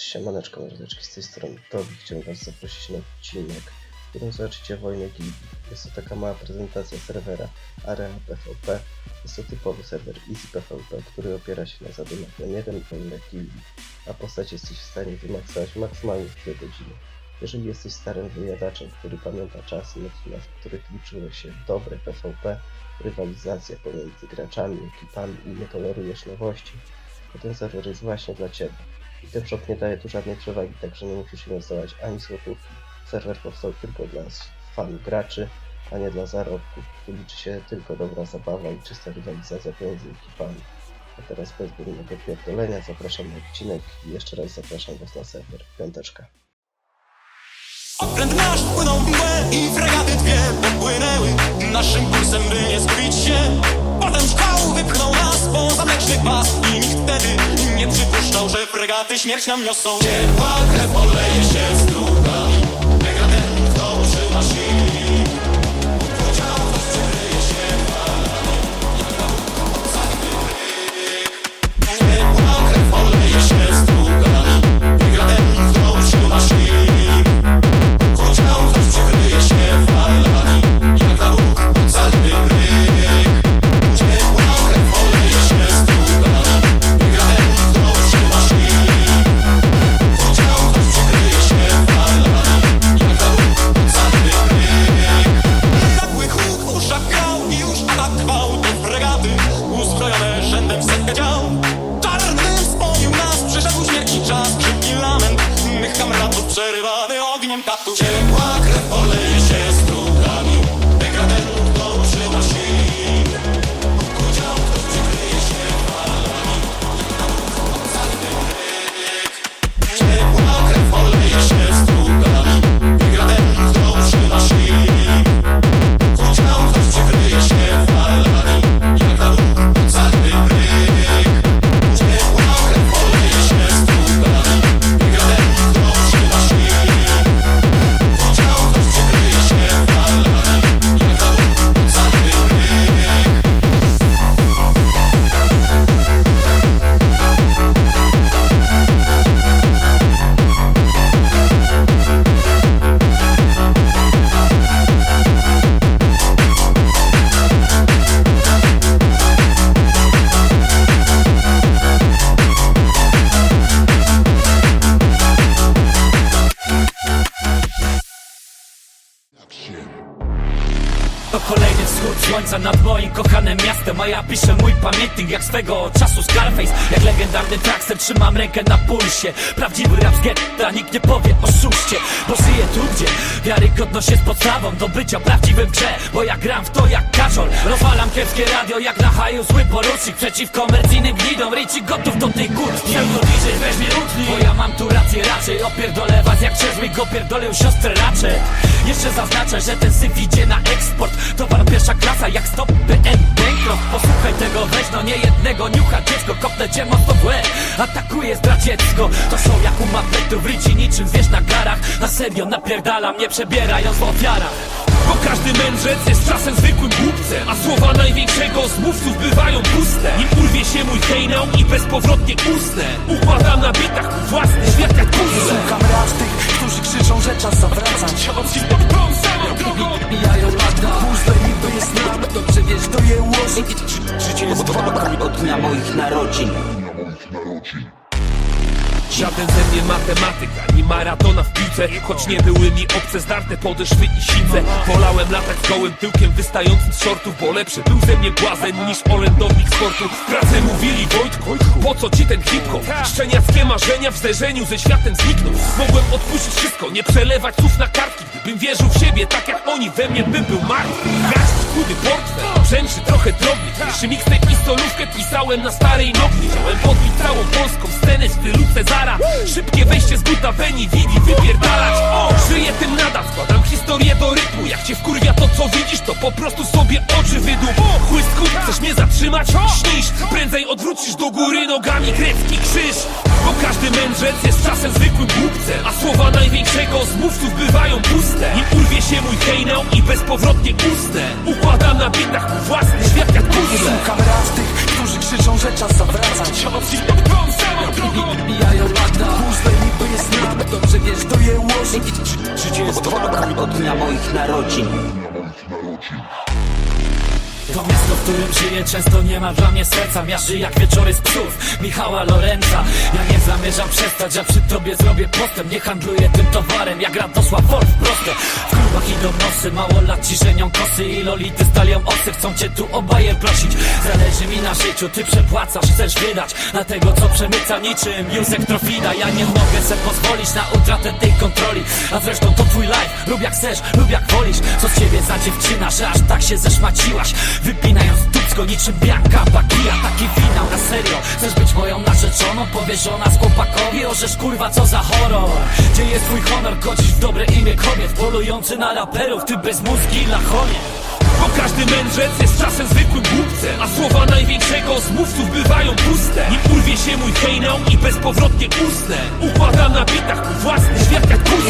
Siemaneczko mordeczki, z tej strony Tobi. Chciałem Was zaprosić na odcinek, w którym zobaczycie wojnę gildii. Jest to taka mała prezentacja serwera Area PvP. Jest to typowy serwer Easy PvP, który opiera się na zadaniach na jeden wojnę gildii, a postać jesteś w stanie wymaksować maksymalnie w 2 godziny. Jeżeli jesteś starym wyjadaczem, który pamięta czasy, w których liczyło się dobre PvP, rywalizacja pomiędzy graczami, ekipami i nie tolerujesz nowości, to ten serwer jest właśnie dla Ciebie. I ten shop nie daje tu żadnej przewagi, także nie musisz inwestować ani złotówki. Serwer powstał tylko dla fanów graczy, a nie dla zarobków. Tu liczy się tylko dobra zabawa i czysta rywalizacja pomiędzy ekipami. A teraz bez górnego pierdolenia zapraszam na odcinek i jeszcze raz zapraszam Was na serwer. Piąteczka. Okręt nasz wpłynął w mgłę i fregaty dwie popłynęły Naszym kursem, by nie zgubić się Potem szkwał wypchnął nas poza mlecznych pas wtedy nie przypuszczał, że fregaty śmierć nam niosą. Ciepła krew oleje się z druga katu Ciepła To kolejny wschód słońca nad moim kochanym miastem A ja piszę mój pamiętnik jak swego czasu Scarface. Jak legendarny trackster trzymam rękę na pulsie. Prawdziwy rap z getta, nikt nie powie oszuście Bo żyję tu gdzie wiarygodność jest podstawą Do bycia prawdziwym grze, bo ja gram w to jak kaczor Rozwalam kiepskie radio jak na haju zły porucznik. Przeciw komercyjnym gnidom, Richie gotów do tej kurtki Tylko DJ weźmie utnij, bo ja mam tu rację raczej Opierdolę was jak Cheswick opierdolę siostrę raczej Jeszcze zaznaczę, że ten syf idzie na eksport Towar pierwsza klasa jak stop BN Bankroft Posłuchaj tego, weź no nie jednego Niucha dziecko, kopnę cię mocno w łeb. Atakuje zdradziecko To są jak u mapetów Ryci niczym zwierz na garach. Na serio napierdalam, nie przebierając w ofiarach. Bo każdy mędrzec jest czasem zwykłym głupcem. A słowa największego z mówców bywają puste. Nim urwie się mój hejnał i bezpowrotnie usnę. Układam na bitach własny świat jak puzzle. Szukam raz tych, którzy krzyczą, że czas zawracać moich narodzin Żaden ze mnie matematyk, ani maratona w piłce. Choć nie były mi obce zdarte podeszwy i sice. Wolałem latać z gołym tyłkiem wystającym z shortów Bo lepszy był ze mnie błazen niż orędownik sportu. Pracy mówili Wojtku, po co ci ten hip-hop? Szczeniackie marzenia w zderzeniu ze światem znikną. Mogłem odpuścić wszystko, nie przelewać słów na kartki. Bym wierzył w siebie tak jak oni, we mnie bym był martwy. Chudy portfel, brzęczy trochę drobny. Pierwszy mixtape i solówkę pisałem na starej nogli Chciałem podbić całą polską scenę w stylu Cezara Szybkie wejście z buta Beni, Vivi, wypierdalać. O, żyję tym nadal, składam historię do rytmu. Jak cię wkurwia to co widzisz, to po prostu sobie oczy wydup Chłystku, chcesz mnie zatrzymać? Śnisz, prędzej odwrócisz do góry nogami grecki krzyż. Bo każdy mędrzec jest czasem zwykłym głupcem. A słowa największego z mówców bywają puste. Nim urwie się mój hejnał i bezpowrotnie usnę Układam na bitach mój własny świat jak puzzle. Szukam raz tych, krzyczą, że czas zawracać. Mijają lata, później niby jest nam. Dobrze wiesz, to je łożyć Życie jest walką od dnia moich narodzin. To miasto, w którym żyję, często nie ma dla mnie serca. Miarzy jak wieczory z psów. Michała Lorenza. Ja nie zamierzam przestać, a przy tobie zrobię postęp. Nie handluję tym towarem, jak Radosław Wolf proste W klubach idą nosy, mało lat ci żenią kosy I lolity stalią osy, chcą cię tu obaje prosić. Zależy mi na życiu, ty przepłacasz, chcesz wydać. Na tego, co przemyca niczym Józek Trofida. Ja nie mogę se pozwolić na utratę tej kontroli. A zresztą to twój life, rób jak chcesz, lub jak wolisz. Co z ciebie za dziewczyna, że aż tak się zeszmaciłaś Dupsko niczym Bianka Bakija Taki finał na serio. Chcesz być moją narzeczoną? Powiesz ona z chłopakowi Orzesz kurwa co za horror. Gdzie jest twój honor? Godzisz w dobre imię kobiet Polujący na raperów, ty bez mózgi lachonie Bo każdy mędrzec jest czasem zwykłym głupcem A słowa największego z mówców bywają puste. Nie urwie się mój hejnał i bezpowrotnie usnę Układam na bitach własny świat jak puzzle